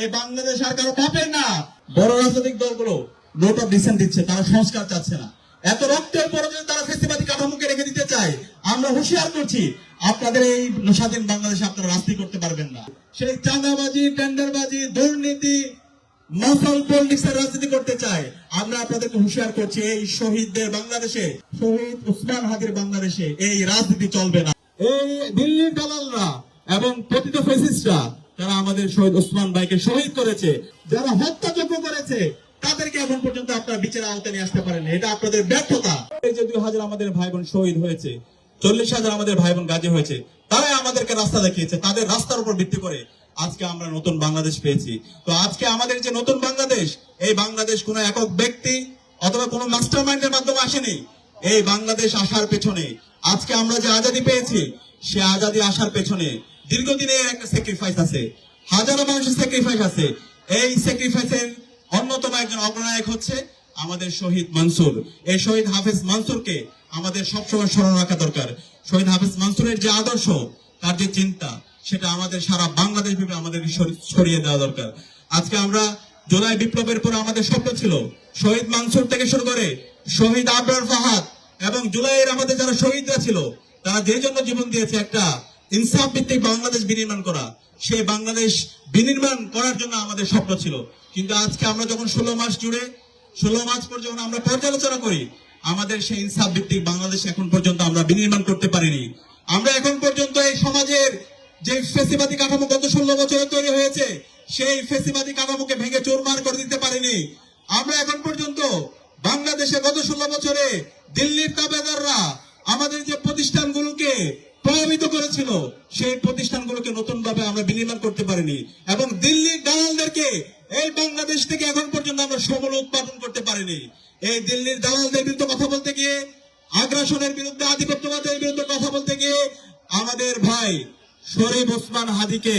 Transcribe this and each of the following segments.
এই বাংলাদেশ আর কারও পাপের না। বড় রাজনৈতিক দলগুলো নোট অফ ডিসেন্ট দিচ্ছে, তারা সংস্কার চাচ্ছে না। এত রক্তের পরে যদি তারা ফেসিবাদী কাঠামোকে রেখে দিতে চায়। আমরা হুঁশিয়ার করছি, আপনাদের এই স্বাধীন বাংলাদেশে আপনারা রাজনীতি করতে পারবেন না। সেই চাঁদাবাজি, টেন্ডারবাজি, দুর্নীতি মাসাল পলিটিক্সের রাজনীতি করতে চায়। আমরা আপনাদেরকে হুঁশিয়ার করছি, এই শহীদদের বাংলাদেশে, শহীদ উসমান হাদির বাংলাদেশে এই রাজনীতি চলবে না। এই দিল্লির দালালরা এবং পতিত ফেসিস্টরা যারা আমাদের শহীদ ওসমান ভাইকে শহীদ করেছে, যারা হত্যাযজ্ঞ করেছে, তাদেরকে এখন পর্যন্ত আপনারা বিচারের আওতায় নিয়ে আসতে পারেন এটা আপনাদের ব্যর্থতা। এই যে দুই হাজার আমাদের ভাই বোন শহীদ হয়েছে, চল্লিশ হাজার আমাদের ভাই বোন গাজী হয়েছে, তারাই আমাদেরকে রাস্তা দেখিয়েছে, তাদের রাস্তার উপর ভিত্তি করে আজকে আমরা নতুন বাংলাদেশ পেয়েছি। তো আজকে আমাদের যে নতুন বাংলাদেশ, এই বাংলাদেশ কোনো একক ব্যক্তি অথবা কোনো মাস্টার মাইন্ডের মাধ্যমে আসেনি, এই বাংলাদেশ আসার পেছনে। আজকে আমরা যে আজাদি পেয়েছি, সে আজাদি আসার পেছনে। দীর্ঘদিনের একটা স্যাক্রিফাইস আছে। হাজারো মানুষের স্যাক্রিফাইস আছে। এই স্যাক্রিফাইসের অন্যতম একজন অগ্রনায়ক হচ্ছে আমাদের শহীদ মনসুর। এই শহীদ হাফেজ মনসুরকে আমাদের সবসময় স্মরণ রাখা দরকার। শহীদ হাফেজ মনসুরের যে আদর্শ, তার যে চিন্তা, সেটা আমাদের সারা বাংলাদেশ ব্যাপী আমাদের ছড়িয়ে দেওয়া দরকার। আজকে আমরা জুলাই বিপ্লবের পরে আমাদের স্বপ্ন ছিল, শহীদ মানসুর থেকে শুরু করে শহীদ আবরার ফাহাদ এবং জুলাইয়ের আমাদের যারা শহীদরা ছিল, তারা যে জন্য জীবন দিয়েছে একটা ইনসাফ ভিত্তিক বাংলাদেশ বিনির্মাণ করা সেই বাংলাদেশ বিনির্মাণ করার জন্য আমাদের স্বপ্ন ছিল। কিন্তু আজকে আমরা যখন ষোলো মাস জুড়ে, ষোলো মাস পর যখন আমরা পর্যালোচনা করি, আমাদের সেই ইনসাফ ভিত্তিক বাংলাদেশ এখন পর্যন্ত আমরা বিনির্মাণ করতে পারিনি। আমরা এখন পর্যন্ত এই সমাজের যে ফেসিবাদী কাঠামো গত ষোলো বছরে তৈরি হয়েছে, সেই ফেসিবাদী কাঠামোকে ভেঙে চোরমার করে দিতে পারিনি। আমরা এখন পর্যন্ত বাংলাদেশে গত ষোলো বছরে দিল্লির তাবেদাররা আমাদের যে প্রতিষ্ঠানগুলোকে প্রভাবিত করেছিল। সেই প্রতিষ্ঠানগুলোকে নতুন ভাবে আমরা বিনির্মাণ করতে পারিনি। এবং দিল্লির দালালদেরকে, এই বাংলাদেশ থেকে এখন পর্যন্ত আমরা সমল উৎপাদন করতে পারিনি। এই দিল্লির দালালদের বিরুদ্ধে কথা বলতে গিয়ে, আগ্রাসনের বিরুদ্ধে, আধিপত্যবাদের বিরুদ্ধে কথা বলতে গিয়ে, আমাদের ভাই শরীফ ওসমান হাদিকে,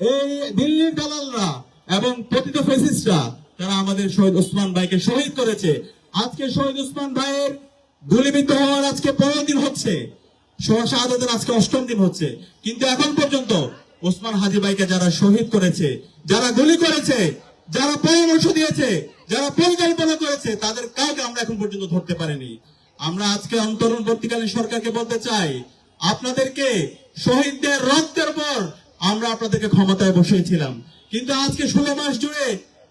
এই দিল্লির দালালরা এবং পতিত ফেসিস্টরা, তারা আমাদের শহীদ ওসমান ভাইকে শহীদ করেছে। আজকে শহীদ ওসমান ভাইয়ের গুলিবিদ্ধ হওয়ার আজকে পনেরো দিন হচ্ছে। শাহাদের আজকে অষ্টম দিন হচ্ছে। কিন্তু এখন পর্যন্ত ওসমান হাজি ভাইকে যারা শহীদ করেছে, যারা গুলি করেছে, যারা পরামর্শ দিয়েছে, যারা পরিকল্পনা করেছে, তাদের কাউকে আমরা এখন পর্যন্ত ধরতে পারিনি। আমরা আজকে অন্তর্বর্তীকালীন সরকারকে বলতে চাই, আপনাদেরকে শহীদদের রক্তের পর আমরা আপনাদেরকে ক্ষমতায় বসিয়েছিলাম। কিন্তু আজকে ষোলো মাস জুড়ে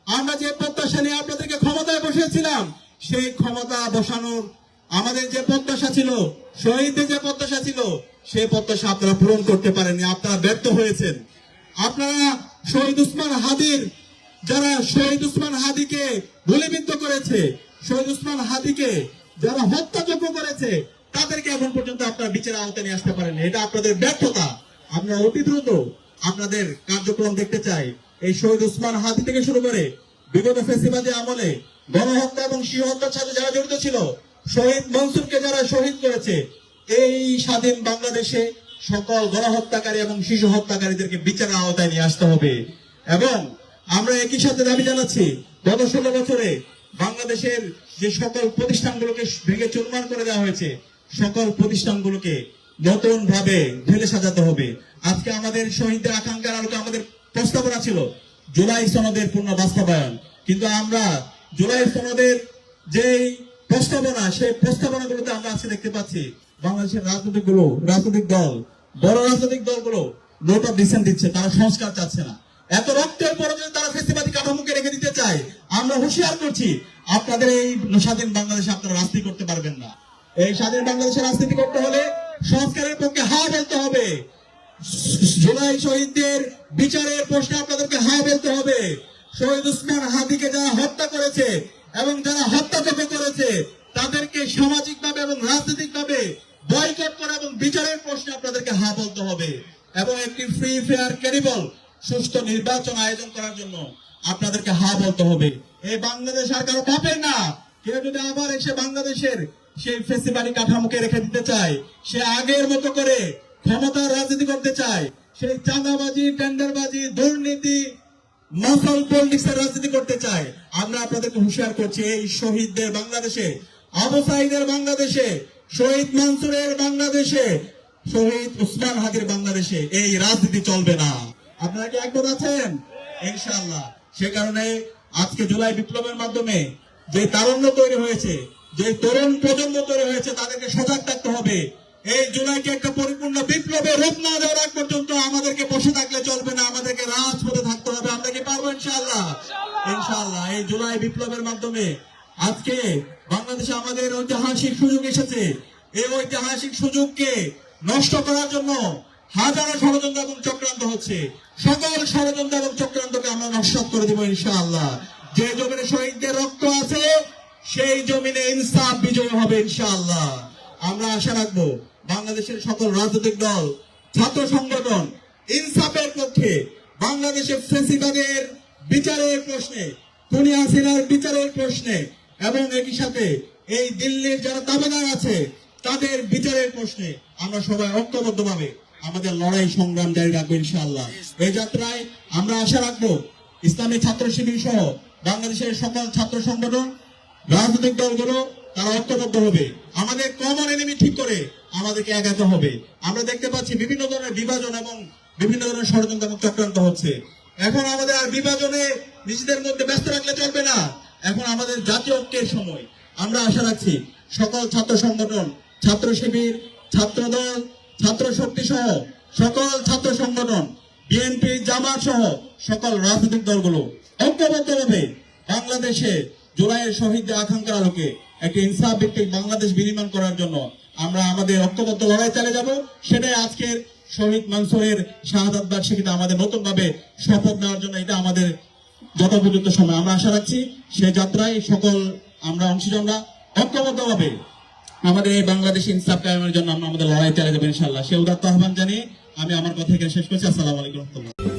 আমরা যে প্রত্যাশা নিয়ে আপনাদেরকে ক্ষমতায় বসিয়েছিলাম, সেই ক্ষমতা বসানোর আমাদের যে প্রত্যাশা ছিল, শহীদদের যে প্রত্যাশা ছিল, সেই প্রত্যাশা আপনারা পূরণ করতে পারেননি, আপনারা ব্যর্থ হয়েছেন। আপনারা শহীদ উসমান হাদির, যারা শহীদ উসমান হাদিকে গুলিবিদ্ধ করেছে, শহীদ উসমান হাদিকে যারা হত্যাযজ্ঞ করেছে, তাদেরকে এখন পর্যন্ত আপনারা বিচারের আওতায় নিয়ে আসতে পারেন এটা আপনাদের ব্যর্থতা। আমরা অতি দ্রুত আপনাদের কার্যক্রম দেখতে চাই। এই শহীদ উসমান হাদি থেকে শুরু করে বিগত ফেসিবাদী আমলে গণহত্যা এবং শিশু হত্যার সাথে যারা জড়িত ছিল শহীদ মনসুরকে যারা শহীদ করেছে, এই স্বাধীন বাংলাদেশে সকল গণহত্যাকারী এবং শিশু হত্যাকারীদেরকে বিচারের আওতায় নিয়ে আসতে হবে। এবং আমরা একই সাথে দাবি জানাচ্ছি, গত ষোলো বছরে বাংলাদেশের যে সকল প্রতিষ্ঠানগুলোকে ভেঙে চুরমার করে দেওয়া হয়েছে, সকল প্রতিষ্ঠানগুলোকে নতুন ভাবে ঢেলে সাজাতে হবে। আজকে আমাদের শহীদদের আকাঙ্ক্ষার আলোকে আমাদের প্রস্তাবনা ছিল, জুলাই সনদের পূর্ণ বাস্তবায়ন। কিন্তু আমরা জুলাই সনদের যেই প্রস্তাবনা সেই প্রস্তাবনাগুলোতে আমরা আজকে দেখতে পাচ্ছি বাংলাদেশের রাজনৈতিকগুলো, রাজনৈতিক দল, বড় রাজনৈতিক দলগুলো নোট অফ ডিসেন্ট দিচ্ছে, তারা সংস্কার চাচ্ছে না। এত রক্তের পরে যদি তারা ফেসিবাদী কাঠামোকে রেখে দিতে চায়, আমরা হুঁশিয়ার করছি, আপনাদের এই স্বাধীন বাংলাদেশে আপনারা রাজনীতি করতে পারবেন না। এই স্বাধীন বাংলাদেশে রাজনীতি করতে হলে সংস্কারের পক্ষে হা বলতে হবে। জুলাই শহীদদের বিচারের প্রশ্নে আপনাদেরকে হা বলতে হবে। শহীদ উসমান হাদিকে যারা হত্যা করেছে এবং যারা হত্যাযজ্ঞ করেছে, তাদেরকে সামাজিক ভাবে এবং রাজনৈতিক ভাবে বয়কট করা এবং বিচারের প্রশ্নে আপনাদেরকে হা বলতে হবে। এবং একটি ফ্রি ফেয়ার ক্যারিবল সুস্থ নির্বাচন আয়োজন করার জন্য আপনাদেরকে হা বলতে হবে। এই বাংলাদেশ আর কারও পাপের না। কেউ যদি আবার এসে বাংলাদেশের সেই ফেসিবাড়ি কাঠামোকে রেখে দিতে চায়, সে আগের মতো করে ক্ষমতার রাজনীতি করতে চায়, সেই চাঁদাবাজি, টেন্ডারবাজি, দুর্নীতি মাসাল পলিটিক্সের রাজনীতি করতে চায়। আমরা আপনাদেরকে হুঁশিয়ার করছি, এই শহীদদের বাংলাদেশে, আবু সাইদের বাংলাদেশে, শহীদ মানসুরের বাংলাদেশে, শহীদ উসমান হাদির বাংলাদেশে এই রাজনীতি চলবে না। আপনারা কি একমত আছেন? ইনশাআল্লাহ। সে কারণে আজকে জুলাই বিপ্লবের মাধ্যমে যে তারুণ্য তৈরি হয়েছে, যে তরুণ প্রজন্ম তৈরি হয়েছে, তাদেরকে সজাগ থাকতে হবে। এই জুলাইকে একটা পরিপূর্ণ বিপ্লবের রূপ না দেওয়ার আগ পর্যন্ত আমাদেরকে বসে থাকলে চলবে না আমাদেরকে রাজপথে থাকতে হবে। আমরা কি পারব ইনশাআল্লাহ? ইনশাআল্লাহ। এই জুলাই বিপ্লবের মাধ্যমে। আজকে বাংলাদেশে আমাদের ঐতিহাসিক সুযোগ এসেছে। এই ঐতিহাসিক সুযোগকে নষ্ট করার জন্য হাজারো ষড়যন্ত্র এবং চক্রান্ত হচ্ছে। সকল ষড়যন্ত্র এবং চক্রান্তকে আমরা নষ্ট করে দেবো ইনশাআল্লাহ। যে জমিনে শহীদদের রক্ত আছে সেই জমিনে ইনসাফ বিজয় হবে ইনশাআল্লাহ। আমরা আশা রাখব বাংলাদেশের সকল রাজনৈতিক দল, ছাত্র সংগঠন, ইনসাফের পক্ষে বাংলাদেশের ফেসিবাদের বিচারের প্রশ্নে, খুনি হাসিনার বিচারের প্রশ্নে এবং একই সাথে এই দিল্লির যারা দাবেদার আছে, তাদের বিচারের প্রশ্নে আমরা সবাই ঐক্যবদ্ধভাবে আমাদের লড়াই সংগ্রাম জারি রাখব ইনশাআল্লাহ। এই যাত্রায় আমরা আশা রাখব ইসলামী ছাত্র শিবির সহ বাংলাদেশের সকল ছাত্র সংগঠন রাজনৈতিক দলগুলো তারা ঐক্যবদ্ধ হবে। আমাদের কমন এনিমি ঠিক করে আমাদেরকে এগাতে হবে। আমরা দেখতে পাচ্ছি বিভিন্ন ধরনের বিভাজন এবং বিভিন্ন ধরনের ষড়যন্ত্র চক্রান্ত হচ্ছে। এখন আমাদের আর বিভাজনে নিজেদের মধ্যে ব্যস্ত রাখলে চলবে না। এখন আমাদের জাতীয় ঐক্যের সময়। আমরা আশা রাখছি সকল ছাত্র সংগঠন, ছাত্র শিবির, ছাত্র দল, ছাত্র শক্তি সহ সকল ছাত্র সংগঠন, বিএনপি, জামাত সহ সকল রাজনৈতিক দলগুলো ঐক্যবদ্ধভাবে বাংলাদেশে জুলাইয়ের শহীদদের আকাঙ্ক্ষার আলোকে একটি ইনসাফ ভিত্তিক বাংলাদেশ বিনির্মাণ করার জন্য আমরা আমাদের ঐক্যবদ্ধ লড়াই চালিয়ে যাব। সেটাই আজকের শহীদ মানসুরের শাহাদাত বার্ষিকীতে আমাদের নতুন ভাবে শপথ নেওয়ার জন্য এটা আমাদের যথোপযুক্ত সময়। আমরা আশা রাখছি সেই যাত্রায় সকল আমরা অংশীজনরা ঐক্যবদ্ধভাবে আমাদের এই বাংলাদেশ ইনসাফ কায়েমের জন্য আমরা আমাদের লড়াই চালিয়ে যাব ইনশাল্লাহ সে উদাত্ত আহ্বান জানিয়ে আমি আমার কথা এখানে শেষ করছি। আসসালামু আলাইকুম রহমতুল্লাহ।